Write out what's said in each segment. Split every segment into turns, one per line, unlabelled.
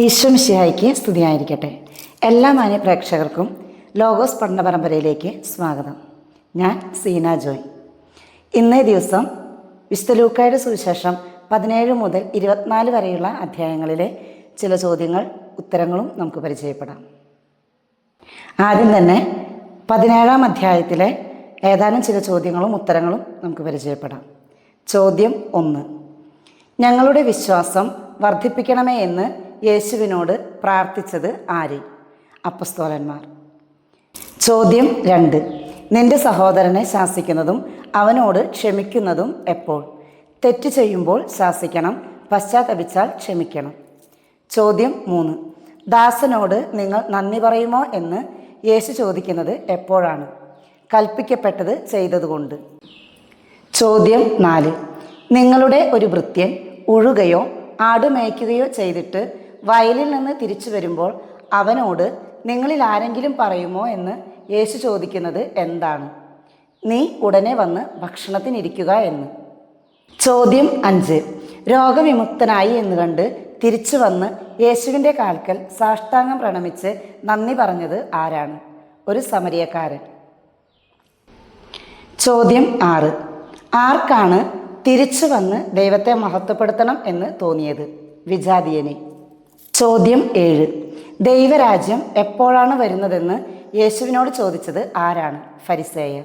ഈശ്വമിശിഹായിക്ക് സ്തുതിയായിരിക്കട്ടെ. എല്ലാ മാന്യ പ്രേക്ഷകർക്കും ലോഗോസ് പഠന പരമ്പരയിലേക്ക് സ്വാഗതം. ഞാൻ സീന ജോയ്. ഇന്നേ ദിവസം വിശുദ്ധ ലൂക്കായുടെ സുവിശേഷം പതിനേഴ് മുതൽ ഇരുപത്തിനാല് വരെയുള്ള അധ്യായങ്ങളിലെ ചില ചോദ്യങ്ങൾ ഉത്തരങ്ങളും നമുക്ക് പരിചയപ്പെടാം. ആദ്യം തന്നെ പതിനേഴാം അധ്യായത്തിലെ ഏതാനും ചില ചോദ്യങ്ങളും ഉത്തരങ്ങളും നമുക്ക് പരിചയപ്പെടാം. ചോദ്യം ഒന്ന്. ഞങ്ങളുടെ വിശ്വാസം വർദ്ധിപ്പിക്കണമേ എന്ന് യേശുവിനോട് പ്രാർത്ഥിച്ചത് ആര്? അപ്പസ്തോലന്മാർ. ചോദ്യം രണ്ട്. നിന്റെ സഹോദരനെ ശാസിക്കുന്നതും അവനോട് ക്ഷമിക്കുന്നതും എപ്പോൾ? തെറ്റ് ചെയ്യുമ്പോൾ ശാസിക്കണം പശ്ചാത്തപിച്ചാൽ ക്ഷമിക്കണം. ചോദ്യം മൂന്ന്. ദാസനോട് നിങ്ങൾ നന്ദി പറയുമോ എന്ന് യേശു ചോദിക്കുന്നത് എപ്പോഴാണ്? കൽപ്പിക്കപ്പെട്ടത് ചെയ്തതുകൊണ്ട്. ചോദ്യം നാല്. നിങ്ങളുടെ ഒരു ഭൃത്യൻ ഉഴുകയോ ആടുമേയ്ക്കുകയോ ചെയ്തിട്ട് വയലിൽ നിന്ന് തിരിച്ചു വരുമ്പോൾ അവനോട് നിങ്ങളിൽ ആരെങ്കിലും പറയുമോ? എന്ന് യേശു ചോദിക്കുന്നത് എന്താണ്? നീ ഉടനെ വന്ന് ഭക്ഷണത്തിനിരിക്കുക എന്ന്. ചോദ്യം അഞ്ച്. രോഗവിമുക്തനായി എന്ന് കണ്ട് തിരിച്ചു വന്ന് യേശുവിന്റെ കാൽക്കൽ സാഷ്ടാംഗം പ്രണമിച്ച് നന്ദി പറഞ്ഞത് ആരാണ്? ഒരു സമരിയക്കാരൻ. ചോദ്യം ആറ്. ആർക്കാണ് തിരിച്ചു വന്ന് ദൈവത്തെ മഹത്വപ്പെടുത്തണം എന്ന് തോന്നിയത്? വിജാതീയനെ. ചോദ്യം ഏഴ്. ദൈവരാജ്യം എപ്പോഴാണ് വരുന്നതെന്ന് യേശുവിനോട് ചോദിച്ചത് ആരാണ്? ഫരിസേയർ.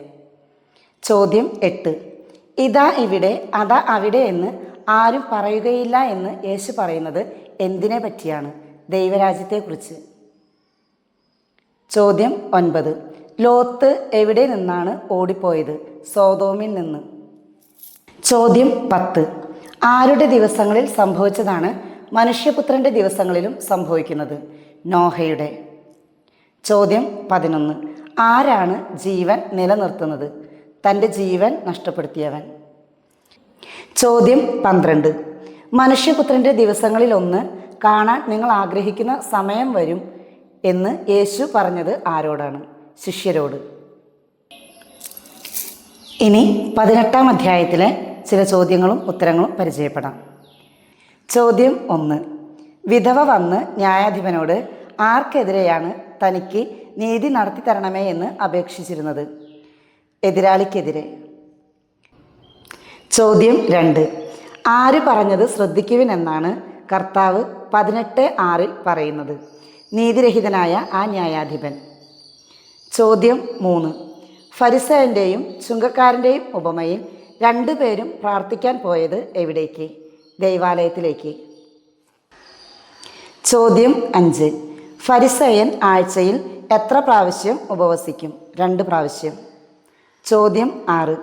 ചോദ്യം എട്ട്. ഇതാ ഇവിടെ അതാ അവിടെ എന്ന് ആരും പറയുകയില്ല എന്ന് യേശു പറയുന്നത് എന്തിനെ പറ്റിയാണ്? ദൈവരാജ്യത്തെക്കുറിച്ച്. ചോദ്യം ഒൻപത്. ലോത്ത് എവിടെ നിന്നാണ് ഓടിപ്പോയത്? സോതോമിൽ നിന്ന്. ചോദ്യം പത്ത്. ആരുടെ ദിവസങ്ങളിൽ സംഭവിച്ചതാണ് മനുഷ്യപുത്രന്റെ ദിവസങ്ങളിലും സംഭവിക്കുന്നത് നോഹയുടെ. ചോദ്യം പതിനൊന്ന്. ആരാണ് ജീവൻ നിലനിർത്തുന്നത്? തന്റെ ജീവൻ നഷ്ടപ്പെടുത്തിയവൻ. ചോദ്യം പന്ത്രണ്ട്. മനുഷ്യപുത്രന്റെ ദിവസങ്ങളിലൊന്ന് കാണാൻ നിങ്ങൾ ആഗ്രഹിക്കുന്ന സമയം വരും എന്ന് യേശു പറഞ്ഞത് ആരോടാണ്? ശിഷ്യരോട്. ഇനി പതിനെട്ടാം അധ്യായത്തിലെ ചില ചോദ്യങ്ങളും ഉത്തരങ്ങളും പരിചയപ്പെടാം. ചോദ്യം ഒന്ന്. വിധവ വന്ന് ന്യായാധിപനോട് ആർക്കെതിരെയാണ് തനിക്ക് നീതി നടത്തി തരണമേ എന്ന് അപേക്ഷിച്ചിരുന്നത്? എതിരാളിക്കെതിരെ. ചോദ്യം രണ്ട്. ആര് പറഞ്ഞത് ശ്രദ്ധിക്കുവിനെന്നാണ് കർത്താവ് പതിനെട്ട് ആറിൽ പറയുന്നത്. നീതിരഹിതനായ ആ ന്യായാധിപൻ. ചോദ്യം മൂന്ന്. ഫരിസയന്റെയും ചുങ്കക്കാരന്റെയും ഉപമയിൽ രണ്ടുപേരും പ്രാർത്ഥിക്കാൻ പോയത് എവിടേക്ക്? ദൈവാലയത്തിലേക്ക്. ചോദ്യം അഞ്ച്. ഫരിസയൻ ആഴ്ചയിൽ എത്ര പ്രാവശ്യം ഉപവസിക്കും? രണ്ട് പ്രാവശ്യം. ചോദ്യം ആറ്.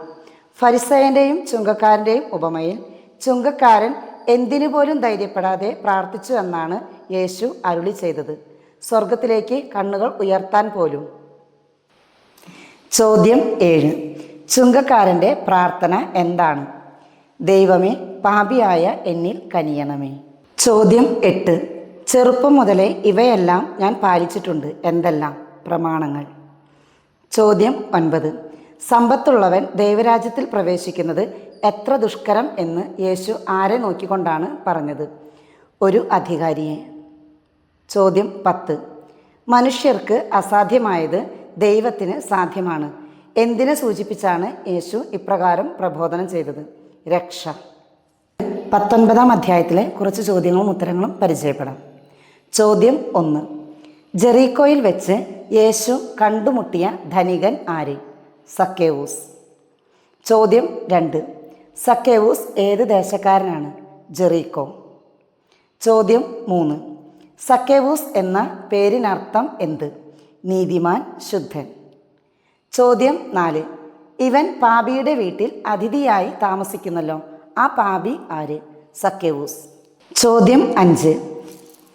ഫരിസയന്റെയും ചുങ്കക്കാരന്റെയും ഉപമയിൽ ചുങ്കക്കാരൻ എന്തിനു പോലും ധൈര്യപ്പെടാതെ പ്രാർത്ഥിച്ചു എന്നാണ് യേശു അരുളി ചെയ്തത്. സ്വർഗത്തിലേക്ക് കണ്ണുകൾ ഉയർത്താൻ പോലും. ചോദ്യം ഏഴ്. ചുങ്കക്കാരന്റെ പ്രാർത്ഥന എന്താണ്? ദൈവമേ പാപിയായ എന്നിൽ കനിയണമേ. ചോദ്യം എട്ട്. ചെറുപ്പം മുതലേ ഇവയെല്ലാം ഞാൻ പാലിച്ചിട്ടുണ്ട് എന്തെല്ലാം? പ്രമാണങ്ങൾ. ചോദ്യം ഒൻപത്. സമ്പത്തുള്ളവൻ ദൈവരാജ്യത്തിൽ പ്രവേശിക്കുന്നത് എത്ര ദുഷ്കരം എന്ന് യേശു ആരെ നോക്കിക്കൊണ്ടാണ് പറഞ്ഞത്? ഒരു അധികാരിയെ. ചോദ്യം പത്ത്. മനുഷ്യർക്ക് അസാധ്യമായത് ദൈവത്തിന് സാധ്യമാണ്. എന്തിനെ സൂചിപ്പിച്ചാണ് യേശു ഇപ്രകാരം പ്രബോധനം ചെയ്തത്? രക്ഷ. പത്തൊൻപതാം അധ്യായത്തിലെ കുറച്ച് ചോദ്യങ്ങളും ഉത്തരങ്ങളും പരിചയപ്പെടാം. ചോദ്യം ഒന്ന്. ജെറീക്കോയിൽ വെച്ച് യേശു കണ്ടുമുട്ടിയ ധനികൻ ആര്? സക്കേവൂസ്. ചോദ്യം രണ്ട്. സക്കേവൂസ് ഏത് ദേശക്കാരനാണ്? ജെറീക്കോ. ചോദ്യം മൂന്ന്. സക്കേവൂസ് എന്ന പേരിനർത്ഥം എന്ത്? നീതിമാൻ ശുദ്ധൻ. ചോദ്യം നാല്. ഇവൻ പാപിയുടെ വീട്ടിൽ അതിഥിയായി താമസിക്കുന്നല്ലോ. ആ പാപി ആര്? സക്കേവൂസ്. ചോദ്യം അഞ്ച്.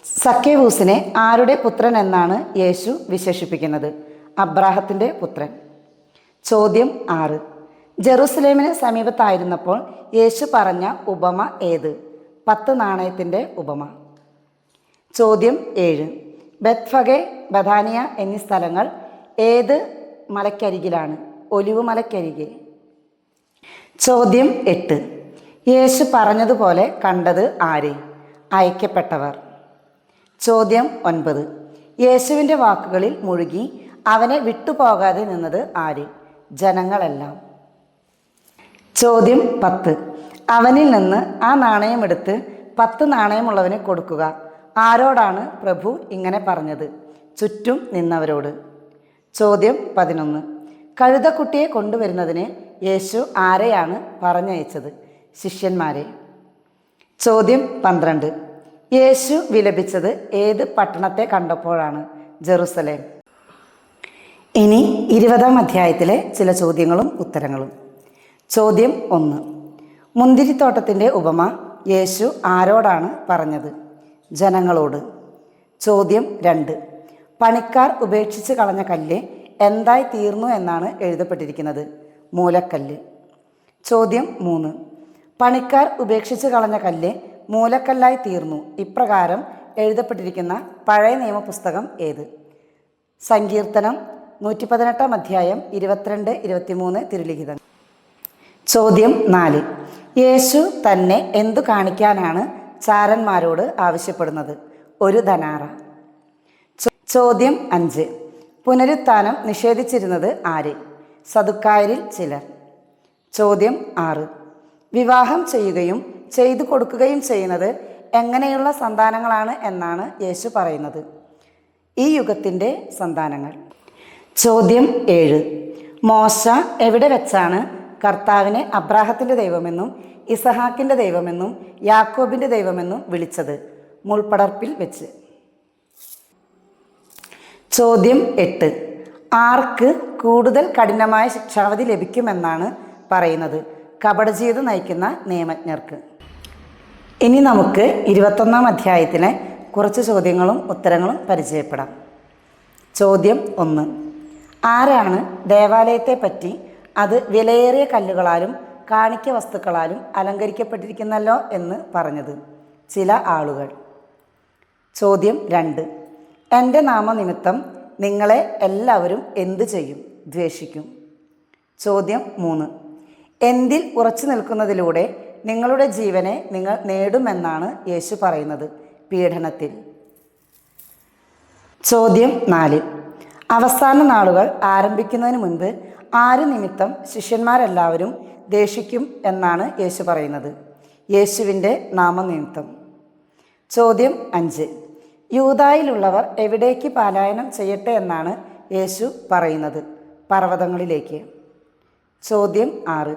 സക്കേവൂസിനെ ആരുടെ പുത്രൻ എന്നാണ് യേശു വിശേഷിപ്പിക്കുന്നത്? അബ്രാഹത്തിന്റെ പുത്രൻ. ചോദ്യം ആറ്. ജെറുസലേമിന് സമീപത്തായിരുന്നപ്പോൾ യേശു പറഞ്ഞ ഉപമ ഏത്? പത്ത് നാണയത്തിന്റെ ഉപമ. ചോദ്യം ഏഴ്. ബത്ഫഗെ ബദാനിയ എന്നീ സ്ഥലങ്ങൾ ഏത് മലക്കരികിലാണ്? ഒലിവ് മലക്കരികെ ചോദ്യം എട്ട്. യേശു പറഞ്ഞതുപോലെ കണ്ടത് ആരെ? അയക്കപ്പെട്ടവർ. ചോദ്യം ഒൻപത്. യേശുവിന്റെ വാക്കുകളിൽ മുഴുകി അവനെ വിട്ടുപോകാതെ നിന്നത് ആര്? ജനങ്ങളെല്ലാം. ചോദ്യം പത്ത്. അവനിൽ നിന്ന് ആ നാണയമെടുത്ത് പത്ത് നാണയമുള്ളവന് കൊടുക്കുക. ആരോടാണ് പ്രഭു ഇങ്ങനെ പറഞ്ഞത്? ചുറ്റും നിന്നവരോട്. ചോദ്യം പതിനൊന്ന്. കഴുതക്കുട്ടിയെ കൊണ്ടുവരുന്നതിന് യേശു ആരെയാണ് പറഞ്ഞയച്ചത്? ശിഷ്യന്മാരെ. ചോദ്യം പന്ത്രണ്ട്. യേശു വിലപിച്ചത് ഏത് പട്ടണത്തെ കണ്ടപ്പോഴാണ്? ജെറുസലേം. ഇനി ഇരുപതാം അധ്യായത്തിലെ ചില ചോദ്യങ്ങളും ഉത്തരങ്ങളും. ചോദ്യം ഒന്ന്. മുന്തിരിത്തോട്ടത്തിന്റെ ഉപമ യേശു ആരോടാണ് പറഞ്ഞത്? ജനങ്ങളോട്. ചോദ്യം രണ്ട്. പണിക്കാർ ഉപേക്ഷിച്ച് കളഞ്ഞ കല്ല് എന്തായി തീർന്നു എന്നാണ് എഴുതപ്പെട്ടിരിക്കുന്നത്? മൂലക്കല്ല്. ചോദ്യം മൂന്ന്. പണിക്കാർ ഉപേക്ഷിച്ച് കളഞ്ഞ കല്ല് മൂലക്കല്ലായി തീർന്നു. ഇപ്രകാരം എഴുതപ്പെട്ടിരിക്കുന്ന പഴയ നിയമപുസ്തകം ഏത്? സങ്കീർത്തനം നൂറ്റി പതിനെട്ടാം അധ്യായം ഇരുപത്തിരണ്ട് ഇരുപത്തിമൂന്ന് തിരുലിഖിതം. ചോദ്യം നാല്. യേശു തന്നെ എന്തു കാണിക്കാനാണ് ചാരന്മാരോട് ആവശ്യപ്പെടുന്നത്? ഒരു ധനാറ. ചോദ്യം അഞ്ച്. പുനരുത്ഥാനം നിഷേധിച്ചിരുന്നത് ആര്? സതുക്കായരിൽ ചിലർ. ചോദ്യം ആറ്. വിവാഹം ചെയ്യുകയും ചെയ്തു കൊടുക്കുകയും ചെയ്യുന്നത് എങ്ങനെയുള്ള സന്താനങ്ങളാണ് എന്നാണ് യേശു പറയുന്നത്. ഈ യുഗത്തിന്റെ സന്താനങ്ങൾ. ചോദ്യം ഏഴ്. മോശ എവിടെ വെച്ചാണ് കർത്താവിനെ അബ്രാഹത്തിന്റെ ദൈവമെന്നും ഇസഹാക്കിന്റെ ദൈവമെന്നും യാക്കോബിന്റെ ദൈവമെന്നും വിളിച്ചത്? മുൾപ്പടർപ്പിൽ വെച്ച്. ചോദ്യം എട്ട്. ആർക്ക് കൂടുതൽ കഠിനമായ ശിക്ഷാവധി ലഭിക്കുമെന്നാണ് പറയുന്നത്? കപടജീവിതം നയിക്കുന്ന നിയമജ്ഞർക്ക്. ഇനി നമുക്ക് ഇരുപത്തൊന്നാം അധ്യായത്തിലെ കുറച്ച് ചോദ്യങ്ങളും ഉത്തരങ്ങളും പരിചയപ്പെടാം. ചോദ്യം ഒന്ന്. ആരാണ് ദേവാലയത്തെ പറ്റി അത് വിലയേറിയ കല്ലുകളാലും കാണിക്ക വസ്തുക്കളാലും അലങ്കരിക്കപ്പെട്ടിരിക്കുന്നല്ലോ എന്ന് പറഞ്ഞത്? ചില ആളുകൾ. ചോദ്യം രണ്ട്. എന്റെ നാമനിമിത്തം നിങ്ങളെ എല്ലാവരും എന്തു ചെയ്യും? ദ്വേഷിക്കും. ചോദ്യം മൂന്ന്. എന്തിൽ ഉറച്ചു നിൽക്കുന്നതിലൂടെ നിങ്ങളുടെ ജീവനെ നിങ്ങൾ നേടുമെന്നാണ് യേശു പറയുന്നത്. പീഡനത്തിൽ. ചോദ്യം നാല് അവസാന നാളുകൾ ആരംഭിക്കുന്നതിന് മുൻപ് ആര് നിമിത്തം ശിഷ്യന്മാരെല്ലാവരും ദേഷിക്കും എന്നാണ് യേശു പറയുന്നത്. യേശുവിന്റെ നാമനിമിത്തം. ചോദ്യം അഞ്ച്. യൂതായിലുള്ളവർ എവിടേക്ക് പാലായനം ചെയ്യട്ടെ എന്നാണ് യേശു പറയുന്നത്. പർവതങ്ങളിലേക്ക്. ചോദ്യം ആറ്.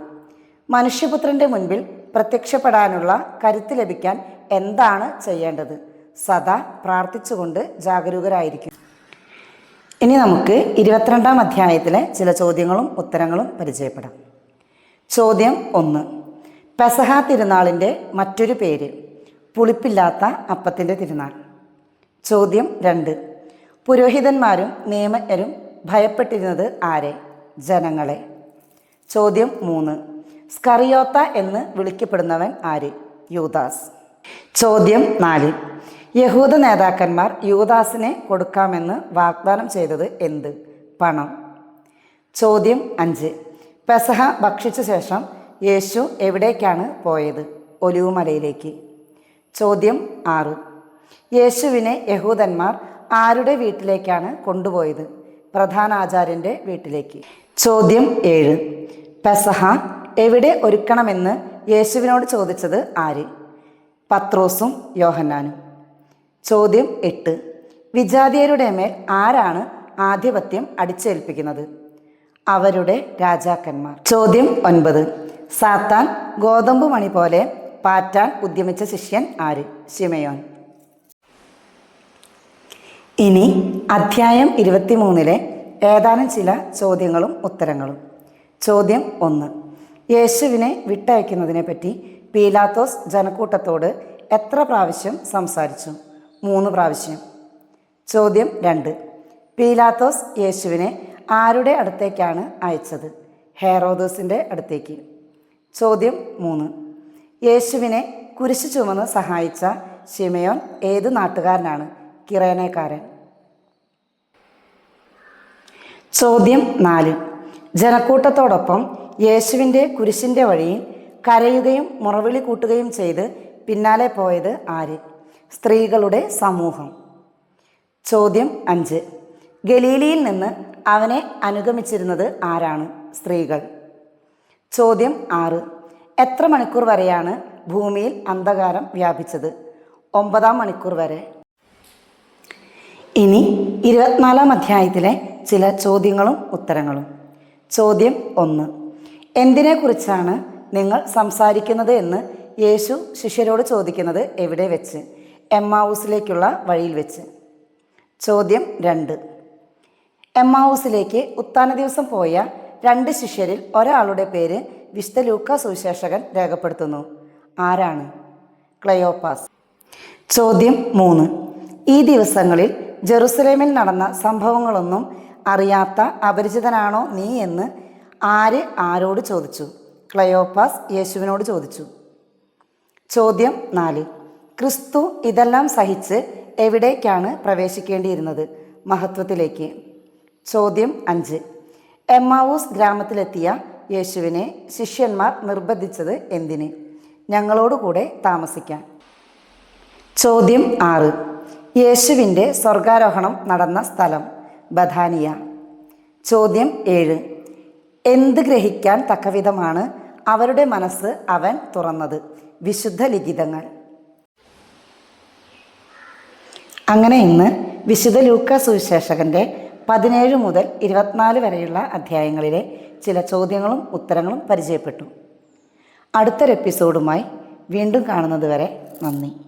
മനുഷ്യപുത്രന്റെ മുൻപിൽ പ്രത്യക്ഷപ്പെടാനുള്ള കരുത്ത് ലഭിക്കാൻ എന്താണ് ചെയ്യേണ്ടത്? സദാ പ്രാർത്ഥിച്ചുകൊണ്ട് ജാഗരൂകരായിരിക്കും. ഇനി നമുക്ക് ഇരുപത്തിരണ്ടാം അധ്യായത്തിലെ ചില ചോദ്യങ്ങളും ഉത്തരങ്ങളും പരിചയപ്പെടാം. ചോദ്യം ഒന്ന്. പെസഹ തിരുനാളിന്റെ മറ്റൊരു പേര് പുളിപ്പില്ലാത്ത അപ്പത്തിന്റെ തിരുനാൾ. ചോദ്യം രണ്ട്. പുരോഹിതന്മാരും നിയമജ്ഞരും ഭയപ്പെട്ടിരുന്നത് ആരെ? ജനങ്ങളെ. ചോദ്യം മൂന്ന്. സ്കറിയോത്ത എന്ന് വിളിക്കപ്പെടുന്നവൻ ആര്? യൂദാസ്. ചോദ്യം നാല്. യഹൂദ നേതാക്കന്മാർ യൂദാസിനെ കൊടുക്കാമെന്ന് വാഗ്ദാനം ചെയ്തത് എന്ത്? പണം. ചോദ്യം അഞ്ച്. പെസഹ ഭക്ഷിച്ച ശേഷം യേശു എവിടേക്കാണ് പോയത്? ഒലിവുമലയിലേക്ക്. ചോദ്യം ആറ്. യേശുവിനെ യഹൂദന്മാർ ആരുടെ വീട്ടിലേക്കാണ് കൊണ്ടുപോയത്? പ്രധാന ആചാര്യന്റെ വീട്ടിലേക്ക്. ചോദ്യം ഏഴ്. പെസഹ എവിടെ ഒരുക്കണമെന്ന് യേശുവിനോട് ചോദിച്ചത് ആര്? പത്രോസും യോഹന്നാനും. ചോദ്യം എട്ട്. വിജാതിയരുടെ മേൽ ആരാണ് ആധിപത്യം അടിച്ചേൽപ്പിക്കുന്നത്? അവരുടെ രാജാക്കന്മാർ. ചോദ്യം ഒൻപത്. സാത്താൻ ഗോതമ്പ് മണി പോലെ പാറ്റാൻ ഉദ്യമിച്ച ശിഷ്യൻ ആര്? ശിമയോൻ. ഇനി അധ്യായം ഇരുപത്തിമൂന്നിലെ ഏതാനും ചില ചോദ്യങ്ങളും ഉത്തരങ്ങളും. ചോദ്യം ഒന്ന്. യേശുവിനെ വിട്ടയക്കുന്നതിനെ പറ്റി പീലാത്തോസ് ജനക്കൂട്ടത്തോട് എത്ര പ്രാവശ്യം സംസാരിച്ചു? മൂന്ന് പ്രാവശ്യം. ചോദ്യം രണ്ട്. പീലാത്തോസ് യേശുവിനെ ആരുടെ അടുത്തേക്കാണ് അയച്ചത്? ഹെറോദോസിന്റെ അടുത്തേക്ക്. ചോദ്യം മൂന്ന്. യേശുവിനെ കുരിശു ചുമന്ന് സഹായിച്ച ഷിമയോൻ ഏത് നാട്ടുകാരനാണ്? കിറേനക്കാരൻ. ചോദ്യം നാല്. ജനക്കൂട്ടത്തോടൊപ്പം യേശുവിന്റെ കുരിശിന്റെ വഴിയിൽ കരയുകയും മുറവിളി കൂട്ടുകയും ചെയ്ത് പിന്നാലെ പോയത് ആര്? സ്ത്രീകളുടെ സമൂഹം. ചോദ്യം അഞ്ച്. ഗലീലിയിൽ നിന്ന് അവനെ അനുഗമിച്ചിരുന്നത് ആരാണ്? സ്ത്രീകൾ. ചോദ്യം ആറ്. എത്ര മണിക്കൂർ വരെയാണ് ഭൂമിയിൽ അന്ധകാരം വ്യാപിച്ചത്? ഒമ്പതാം മണിക്കൂർ വരെ ഇനി ഇരുപത്തിനാലാം അധ്യായത്തിലെ ചില ചോദ്യങ്ങളും ഉത്തരങ്ങളും. ചോദ്യം ഒന്ന്. എന്തിനെക്കുറിച്ചാണ് നിങ്ങൾ സംസാരിക്കുന്നത് എന്ന് യേശു ശിഷ്യരോട് ചോദിക്കുന്നത് എവിടെ വെച്ച്? എമ്മാവൂസിലേക്കുള്ള വഴിയിൽ വെച്ച്. ചോദ്യം രണ്ട്. എമ്മാവൂസിലേക്ക് ഉത്താന ദിവസം പോയ രണ്ട് ശിഷ്യരിൽ ഒരാളുടെ പേര് വിശുദ്ധ സുവിശേഷകൻ രേഖപ്പെടുത്തുന്നു. ആരാണ്? ക്ലയോപാസ്. ചോദ്യം മൂന്ന്. ഈ ദിവസങ്ങളിൽ ജെറുസലേമിൽ നടന്ന സംഭവങ്ങളൊന്നും അറിയാത്ത അപരിചിതനാണോ നീ എന്ന് ആര് ആരോട് ചോദിച്ചു? ക്ലയോപ്പാസ് യേശുവിനോട് ചോദിച്ചു. ചോദ്യം നാല്. ക്രിസ്തു ഇതെല്ലാം സഹിച്ച് എവിടേക്കാണ് പ്രവേശിക്കേണ്ടിയിരുന്നത്? മഹത്വത്തിലേക്ക്. ചോദ്യം അഞ്ച്. എമ്മാവൂസ് ഗ്രാമത്തിലെത്തിയ യേശുവിനെ ശിഷ്യന്മാർ നിർബന്ധിച്ചത് എന്തിന്? ഞങ്ങളോടുകൂടെ താമസിക്കാൻ. ചോദ്യം ആറ്. യേശുവിന്റെ സ്വർഗാരോഹണം നടന്ന സ്ഥലം ബഥാനിയ. ചോദ്യം ഏഴ്. എന്ത് ഗ്രഹിക്കാൻ തക്കവിധമാണ് അവരുടെ മനസ്സ് അവൻ തുറന്നത്? വിശുദ്ധ ലിഖിതങ്ങൾ. അങ്ങനെ ഇന്ന് വിശുദ്ധ ലൂക്ക സുവിശേഷകന്റെ പതിനേഴ് മുതൽ ഇരുപത്തിനാല് വരെയുള്ള അധ്യായങ്ങളിലെ ചില ചോദ്യങ്ങളും ഉത്തരങ്ങളും പരിചയപ്പെട്ടു. അടുത്തൊരു എപ്പിസോഡുമായി വീണ്ടും കാണുന്നത് വരെ നന്ദി.